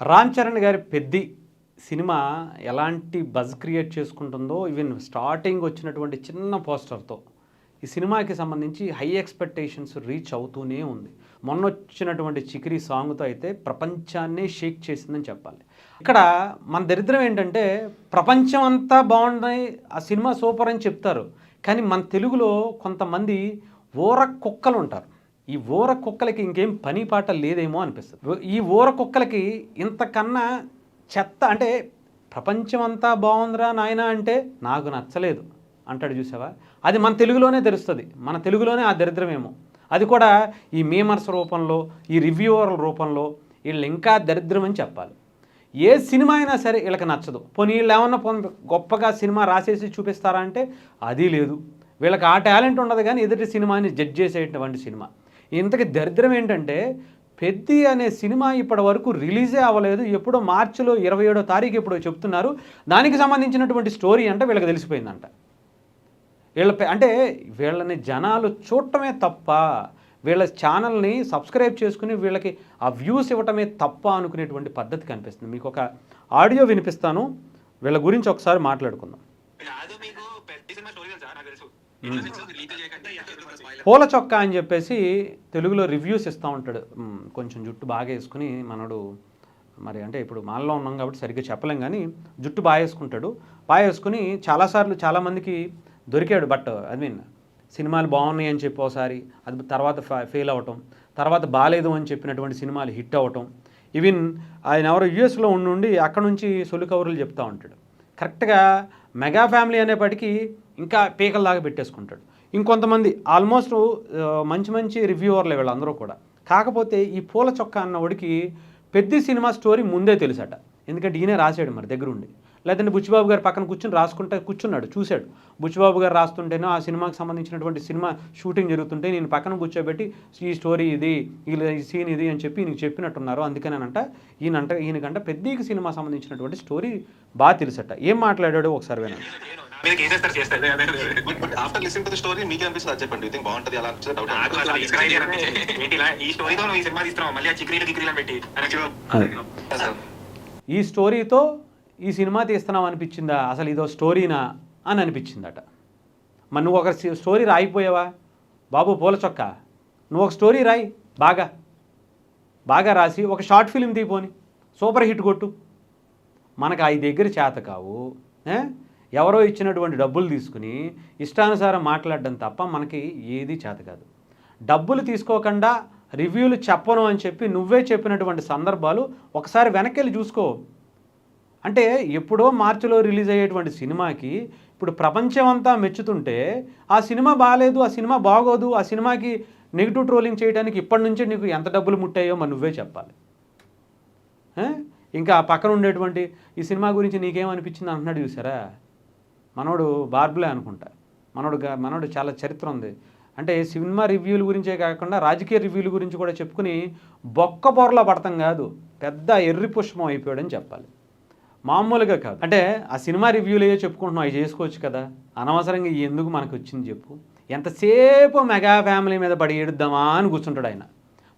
రామ్ చరణ్ గారి పెద్ది సినిమా ఎలాంటి buzz create చేసుకుంటుందో ఈవెన్ స్టార్టింగ్ వచ్చినటువంటి చిన్న పోస్టర్తో ఈ సినిమాకి సంబంధించి హై ఎక్స్పెక్టేషన్స్ రీచ్ అవుతూనే ఉంది. మొన్న వచ్చినటువంటి చికిరి సాంగ్తో అయితే ప్రపంచాన్నే షేక్ చేసిందని చెప్పాలి. ఇక్కడ మన దరిద్రం ఏంటంటే ప్రపంచం అంతా బాగున్నాయి ఆ సినిమా సూపర్ అని చెప్తారు. కానీ మన తెలుగులో కొంతమంది ఊర కుక్కలు ఉంటారు ఈ ఊర కుక్కలకి ఇంకేం పని పాట లేదేమో అనిపిస్తుంది. ఈ ఊర కుక్కలకి ఇంతకన్నా చెత్త అంటే ప్రపంచం అంతా బాగుందిరా నాయన అంటే నాకు నచ్చలేదు అంటాడు చూసావా? అది మన తెలుగులోనే తెలుస్తుంది. మన తెలుగులోనే ఆ దరిద్రమేమో. అది కూడా ఈ మేమర్స్ రూపంలో ఈ రివ్యూవర్ల రూపంలో వీళ్ళు ఇంకా దరిద్రం అని చెప్పాలి. ఏ సినిమా అయినా సరే వీళ్ళకి నచ్చదు. పోనీ వీళ్ళు ఏమన్నా గొప్పగా సినిమా రాసేసి చూపిస్తారా అంటే అది లేదు. వీళ్ళకి ఆ టాలెంట్ ఉండదు కానీ ఎదుటి సినిమాని జడ్జ్ చేసేటువంటి సినిమా. ఇంతకి దరిద్రం ఏంటంటే పెద్ది అనే సినిమా ఇప్పటి వరకు రిలీజే అవ్వలేదు. ఎప్పుడో మార్చిలో ఇరవై ఏడో తారీఖు ఎప్పుడో చెప్తున్నారు. దానికి సంబంధించినటువంటి స్టోరీ అంటే వీళ్ళకి తెలిసిపోయిందంట. వీళ్ళ అంటే వీళ్ళని జనాలు చూడటమే తప్ప వీళ్ళ ఛానల్ని సబ్స్క్రైబ్ చేసుకుని వీళ్ళకి ఆ వ్యూస్ ఇవ్వటమే తప్ప అనుకునేటువంటి పద్ధతి కనిపిస్తుంది. మీకు ఒక ఆడియో వినిపిస్తాను. వీళ్ళ గురించి ఒకసారి మాట్లాడుకుందాం. పూల చొక్కా అని చెప్పేసి తెలుగులో రివ్యూస్ ఇస్తూ ఉంటాడు. కొంచెం జుట్టు బాగా వేసుకుని మనడు మరి అంటే ఇప్పుడు మాల్లో ఉన్నాం కాబట్టి సరిగ్గా చెప్పలేం కానీ జుట్టు బాగా వేసుకుంటాడు. బాగా వేసుకుని చాలాసార్లు చాలామందికి దొరికాడు. బట్ ఐ మీన్ సినిమాలు బాగున్నాయి అని చెప్పి ఒకసారి అది తర్వాత ఫెయిల్ అవ్వటం తర్వాత బాగాలేదు అని చెప్పినటువంటి సినిమాలు హిట్ అవ్వటం ఈవెన్ ఆయన ఎవరో యూఎస్లో ఉండి అక్కడ నుంచి సొలి కవర్లు చెప్తూ ఉంటాడు. కరెక్ట్గా మెగా ఫ్యామిలీ అనేప్పటికీ ఇంకా పీకల్లాగా పెట్టేసుకుంటాడు. ఇంకొంతమంది ఆల్మోస్ట్ మంచి మంచి మంచి రివ్యూవర్లే వీళ్ళందరూ కూడా. కాకపోతే ఈ పూల చొక్కా అన్నవాడికి పెద్ద సినిమా స్టోరీ ముందే తెలుసట. ఎందుకంటే ఈయనే రాశాడు మరి దగ్గరుండి. లేదంటే బుచ్చిబాబు గారు పక్కన కూర్చుని రాసుకుంటే కూర్చున్నాడు చూశాడు. బుచ్చిబాబు గారు రాస్తుంటేనో ఆ సినిమాకి సంబంధించినటువంటి సినిమా షూటింగ్ జరుగుతుంటే నేను పక్కన కూర్చోబెట్టి ఈ స్టోరీ ఇది ఈ సీన్ ఇది అని చెప్పి ఈయనకి చెప్పినట్టున్నారు. అందుకనేనంట ఈయనంట ఈయనకంట పెద్దకి సినిమా సంబంధించినటువంటి స్టోరీ బాగా తెలుసట. ఏం మాట్లాడాడో ఒకసారి వినండి. కేసేస్తారు చేస్తారు. But but after listening to the story మీకు అనిపిస్తుంది అది చెప్పండి. థింక్ బాగుంటది అలా అనిపిస్తుంది? డౌట్. ఏంటి ఇలా ఈ స్టోరీతో ఈ సినిమా తీస్తున్నావు? మళ్ళీ ఆ చిక్రీలు గిక్రీలు పెట్టి. ఈ స్టోరీతో ఈ సినిమా తీస్తున్నాం అనిపించిందా? అసలు ఇదో స్టోరీనా అని అనిపించిందట. మరి నువ్వు ఒక స్టోరీ రాయిపోయావా? బాబు పూల చొక్క. నువ్వు ఒక స్టోరీ రాయి. బాగా. బాగా రాసి ఒక షార్ట్ ఫిలిం తీపోని సూపర్ హిట్ కొట్టు. మనకు ఐదు దగ్గర చేత కావు. ఏ? ఎవరో ఇచ్చినటువంటి డబ్బులు తీసుకుని ఇష్టానుసారం మాట్లాడడం తప్ప మనకి ఏది చేత కాదు. డబ్బులు తీసుకోకుండా రివ్యూలు చెప్పను అని చెప్పి నువ్వే చెప్పినటువంటి సందర్భాలు ఒకసారి వెనక్కి వెళ్ళి చూసుకో. అంటే ఎప్పుడో మార్చిలో రిలీజ్ అయ్యేటువంటి సినిమాకి ఇప్పుడు ప్రపంచం అంతా మెచ్చుతుంటే ఆ సినిమా బాగాలేదు ఆ సినిమా బాగోదు ఆ సినిమాకి నెగిటివ్ ట్రోలింగ్ చేయడానికి ఇప్పటి నుంచే నీకు ఎంత డబ్బులు ముట్టాయో మరి నువ్వే చెప్పాలి. ఇంకా ఆ పక్కన ఉండేటువంటి ఈ సినిమా గురించి నీకేమనిపించింది అంటున్నాడు చూసారా? మనోడు బార్బులే అనుకుంటా. మనోడు మనోడు చాలా చరిత్ర ఉంది. అంటే సినిమా రివ్యూల గురించే కాకుండా రాజకీయ రివ్యూల గురించి కూడా చెప్పుకుని బొక్క పొరలో పడతాం కాదు పెద్ద ఎర్రి పుష్పం అయిపోయాడని చెప్పాలి. మామూలుగా కాదు. అంటే ఆ సినిమా రివ్యూలు ఏ చెప్పుకుంటున్నాం అవి చేసుకోవచ్చు కదా. అనవసరంగా ఎందుకు మనకు వచ్చింది చెప్పు. ఎంతసేపు మెగా ఫ్యామిలీ మీద పడి ఏడుద్దామా అని కూర్చుంటాడు ఆయన.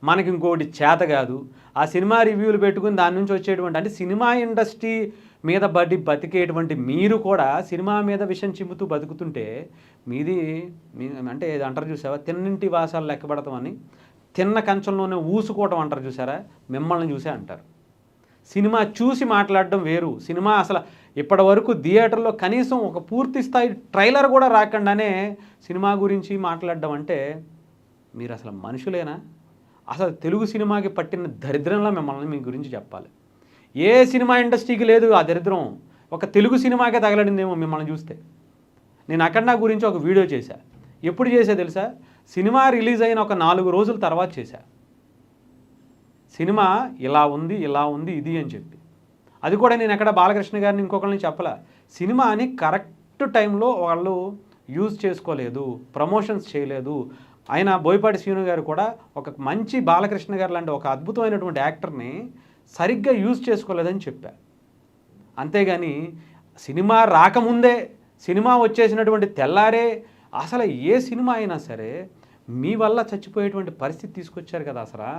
మనకి ఇంకోటి చేత కాదు. ఆ సినిమా రివ్యూలు పెట్టుకుని దాని నుంచి వచ్చేటువంటి అంటే సినిమా ఇండస్ట్రీ మీద పడి బతికేటువంటి మీరు కూడా సినిమా మీద విషయం చిమ్ముతూ బతుకుతుంటే మీది మీ అంటే అంటారు చూసావా? తిన్నింటి వాసాలు లెక్కబడతామని తిన్న కంచంలోనే ఊసుకోవటం అంటారు చూసారా? మిమ్మల్ని చూసే అంటారు. సినిమా చూసి మాట్లాడడం వేరు. సినిమా అసలు ఇప్పటి వరకు థియేటర్లో కనీసం ఒక పూర్తి స్థాయి ట్రైలర్ కూడా రాకుండానే సినిమా గురించి మాట్లాడడం అంటే మీరు అసలు మనుషులేనా? అసలు తెలుగు సినిమాకి పట్టిన దరిద్రంలో మిమ్మల్ని మీ గురించి చెప్పాలి. ఏ సినిమా ఇండస్ట్రీకి లేదు ఆ దరిద్రం. ఒక తెలుగు సినిమాకే తగలడిందేమో మిమ్మల్ని చూస్తే. నేను అఖండ గురించి ఒక వీడియో చేశా. ఎప్పుడు చేసా తెలుసా? సినిమా రిలీజ్ అయిన ఒక నాలుగు రోజుల తర్వాత చేశా. సినిమా ఇలా ఉంది ఇలా ఉంది ఇది అని చెప్పి. అది కూడా నేను ఎక్కడ బాలకృష్ణ గారిని ఇంకొకరిని చెప్పలే. సినిమాని కరెక్ట్ టైంలో వాళ్ళు యూజ్ చేసుకోలేదు ప్రమోషన్స్ చేయలేదు. ఆయన బోయపాటి శ్రీను గారు కూడా ఒక మంచి బాలకృష్ణ గారు లాంటి ఒక అద్భుతమైనటువంటి యాక్టర్ని సరిగ్గా యూజ్ చేసుకోలేదని చెప్పా. అంతేగాని సినిమా రాకముందే సినిమా వచ్చేసినటువంటి తెల్లారే అసలు ఏ సినిమా అయినా సరే మీ వల్ల చచ్చిపోయేటువంటి పరిస్థితి తీసుకొచ్చారు కదా అసలు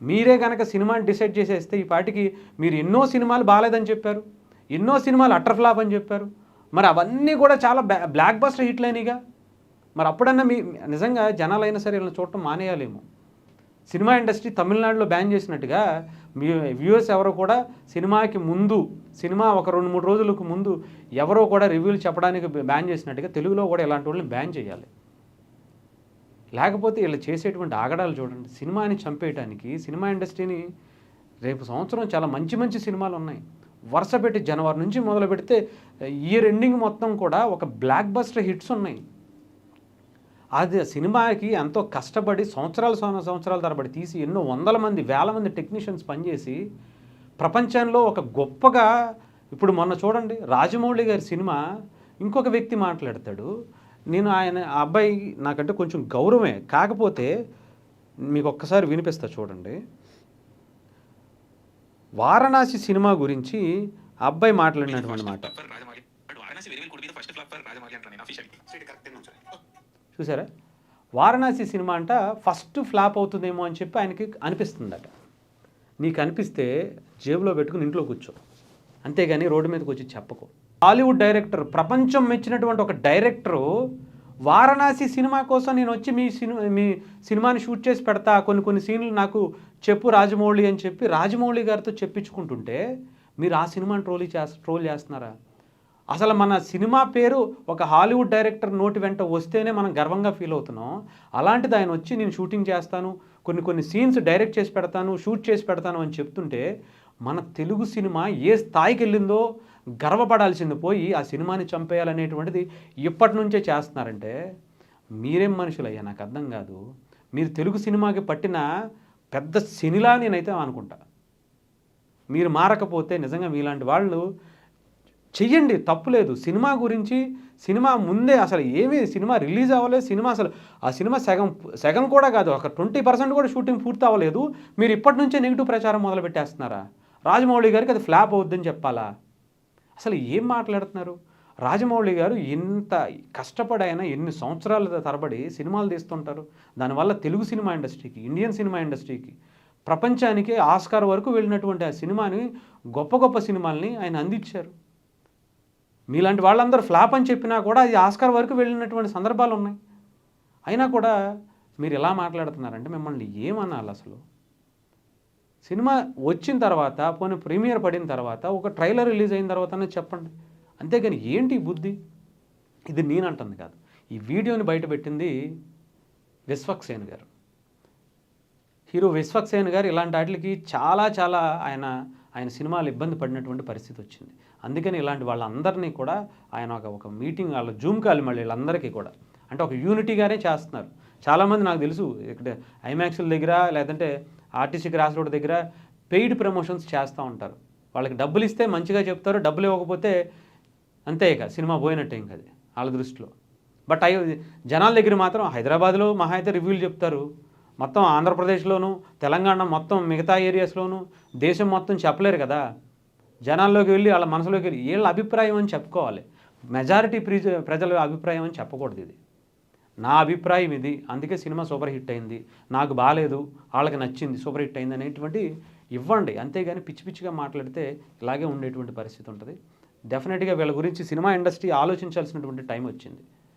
మీరే కనుక సినిమాని డిసైడ్ చేసేస్తే ఈ పాటికి మీరు ఎన్నో సినిమాలు బాగాలేదని చెప్పారు ఎన్నో సినిమాలు అటర్ ఫ్లాప్ అని చెప్పారు మరి అవన్నీ కూడా చాలా బ్లాక్ బస్టర్ హిట్లు మరి అప్పుడన్నా మీ నిజంగా జనాలైనా సరే వీళ్ళని చూడటం మానేయాలేమో. సినిమా ఇండస్ట్రీ తమిళనాడులో బ్యాన్ చేసినట్టుగా వ్యూవర్స్ ఎవరో కూడా సినిమాకి ముందు సినిమా ఒక రెండు మూడు రోజులకు ముందు ఎవరో కూడా రివ్యూలు చెప్పడానికి బ్యాన్ చేసినట్టుగా తెలుగులో కూడా ఇలాంటి వాళ్ళని బ్యాన్ చేయాలి. లేకపోతే వీళ్ళు చేసేటువంటి ఆగడాలు చూడండి. సినిమాని చంపేయటానికి సినిమా ఇండస్ట్రీని రేపు సంవత్సరం చాలా మంచి మంచి సినిమాలు ఉన్నాయి. వరుస పెట్టి జనవరి నుంచి మొదలు పెడితే ఇయర్ ఎండింగ్ మొత్తం కూడా ఒక బ్లాక్ బస్టర్ హిట్స్ ఉన్నాయి. అది సినిమాకి ఎంతో కష్టపడి సంవత్సరాల సంవ- సంవత్సరాల తరబడి తీసి ఎన్నో వందల మంది వేల మంది టెక్నీషియన్స్ పనిచేసి ప్రపంచంలో ఒక గొప్పగా ఇప్పుడు మొన్న చూడండి రాజమౌళి గారి సినిమా ఇంకొక వ్యక్తి మాట్లాడతాడు. నేను ఆయన ఆ అబ్బాయి నాకంటే కొంచెం గౌరవమే. కాకపోతే మీకు ఒక్కసారి వినిపిస్తా చూడండి. వారణాసి సినిమా గురించి ఆ అబ్బాయి మాట్లాడినటువంటి మాట. చూసారా? వారణాసి సినిమా అంట ఫస్ట్ ఫ్లాప్ అవుతుందేమో అని చెప్పి ఆయనకి అనిపిస్తుందట. నీకు అనిపిస్తే జేబులో పెట్టుకుని ఇంట్లో కూర్చో. అంతేగాని రోడ్డు మీదకి వచ్చి చెప్పకు. హాలీవుడ్ డైరెక్టర్ ప్రపంచం మెచ్చినటువంటి ఒక డైరెక్టరు వారణాసి సినిమా కోసం నేను వచ్చి మీ సినిమా మీ సినిమాని షూట్ చేసి పెడతా కొన్ని కొన్ని సీన్లు నాకు చెప్పు రాజమౌళి అని చెప్పి రాజమౌళి గారితో చెప్పించుకుంటుంటే మీరు ఆ సినిమాని ట్రోల్ చేస్త ట్రోల్ చేస్తున్నారా? అసలు మన సినిమా పేరు ఒక హాలీవుడ్ డైరెక్టర్ నోటి వెంట వస్తేనే మనం గర్వంగా ఫీల్ అవుతున్నాం. అలాంటిది ఆయన వచ్చి నేను షూటింగ్ చేస్తాను కొన్ని కొన్ని సీన్స్ డైరెక్ట్ చేసి పెడతాను షూట్ చేసి పెడతాను అని చెప్తుంటే మన తెలుగు సినిమా ఏ స్థాయికి వెళ్ళిందో గర్వపడాల్సింది పోయి ఆ సినిమాని చంపేయాలనేటువంటిది ఇప్పటి నుంచే చేస్తున్నారంటే మీరేం మనుషులయ్యా? నాకు అర్థం కాదు. మీరు తెలుగు సినిమాకి పట్టిన పెద్ద శనిలా నేనైతే అనుకుంటా. మీరు మారకపోతే నిజంగా మీలాంటి వాళ్ళు చెయ్యండి తప్పులేదు సినిమా గురించి సినిమా ముందే అసలు ఏమీ సినిమా రిలీజ్ అవ్వలేదు. సినిమా అసలు ఆ సినిమా సగం సగం కూడా కాదు ఒక ట్వంటీ పర్సెంట్ కూడా షూటింగ్ పూర్తి అవ్వలేదు. మీరు ఇప్పటి నుంచే నెగిటివ్ ప్రచారం మొదలు పెట్టేస్తున్నారా? రాజమౌళి గారికి అది ఫ్లాప్ అవుద్దని చెప్పాలా? అసలు ఏం మాట్లాడుతున్నారు? రాజమౌళి గారు ఎంత కష్టపడైనా ఎన్ని సంవత్సరాల తరబడి సినిమాలు తీస్తుంటారు? దానివల్ల తెలుగు సినిమా ఇండస్ట్రీకి ఇండియన్ సినిమా ఇండస్ట్రీకి ప్రపంచానికి ఆస్కార్ వరకు వెళ్ళినటువంటి ఆ సినిమాని గొప్ప గొప్ప సినిమాల్ని ఆయన అందించారు. మీలాంటి వాళ్ళందరూ ఫ్లాప్ అని చెప్పినా కూడా అది ఆస్కార్ వరకు వెళ్ళినటువంటి సందర్భాలు ఉన్నాయి. అయినా కూడా మీరు ఎలా మాట్లాడుతున్నారంటే మిమ్మల్ని ఏమనాలి అసలు? సినిమా వచ్చిన తర్వాత పోనీ ప్రీమియర్ పడిన తర్వాత ఒక ట్రైలర్ రిలీజ్ అయిన తర్వాతనే చెప్పండి. అంతేగాని ఏంటి బుద్ధి? ఇది నేనంటుంది కాదు. ఈ వీడియోని బయటపెట్టింది విశ్వక్సేన్ గారు. హీరో విశ్వక్సేన్ గారు ఇలాంటి వాటికి చాలా చాలా ఆయన ఆయన సినిమాలు ఇబ్బంది పడినటువంటి పరిస్థితి వచ్చింది. అందుకని ఇలాంటి వాళ్ళందరినీ కూడా ఆయన ఒక ఒక మీటింగ్ వాళ్ళ జూమ్ కాల్ మళ్ళీ వీళ్ళందరికీ కూడా. అంటే ఒక యూనిటీగానే చేస్తున్నారు. చాలామంది నాకు తెలుసు ఇక్కడ ఐమాక్స్ల దగ్గర లేదంటే ఆర్టీసీ క్రాస్ రోడ్ దగ్గర పెయిడ్ ప్రమోషన్స్ చేస్తూ ఉంటారు. వాళ్ళకి డబ్బులు ఇస్తే మంచిగా చెప్తారు డబ్బులు ఇవ్వకపోతే అంతే ఇక సినిమా పోయినట్టే ఇంక అది వాళ్ళ దృష్టిలో. బట్ అవి జనాల దగ్గర మాత్రం హైదరాబాద్లో మహా అయితే రివ్యూలు చెప్తారు. మొత్తం ఆంధ్రప్రదేశ్లోను తెలంగాణ మొత్తం మిగతా ఏరియాస్లోను దేశం మొత్తం చెప్పలేరు కదా. జనాల్లోకి వెళ్ళి వాళ్ళ మనసులోకి వెళ్ళి వీళ్ళ అభిప్రాయం అని చెప్పుకోవాలి. మెజారిటీ ప్రిజ ప్రజల అభిప్రాయం అని చెప్పకూడదు ఇది. నా అభిప్రాయం ఇది. అందుకే సినిమా సూపర్ హిట్ అయింది. నాకు బాగాలేదు వాళ్ళకి నచ్చింది. సూపర్ హిట్ అయింది అనేటువంటి ఇవ్వండి. అంతేగాని పిచ్చి పిచ్చిగా మాట్లాడితే ఇలాగే ఉండేటువంటి పరిస్థితి ఉంటుంది. డెఫినెట్గా వీళ్ళ గురించి సినిమా ఇండస్ట్రీ ఆలోచించాల్సినటువంటి టైం వచ్చింది.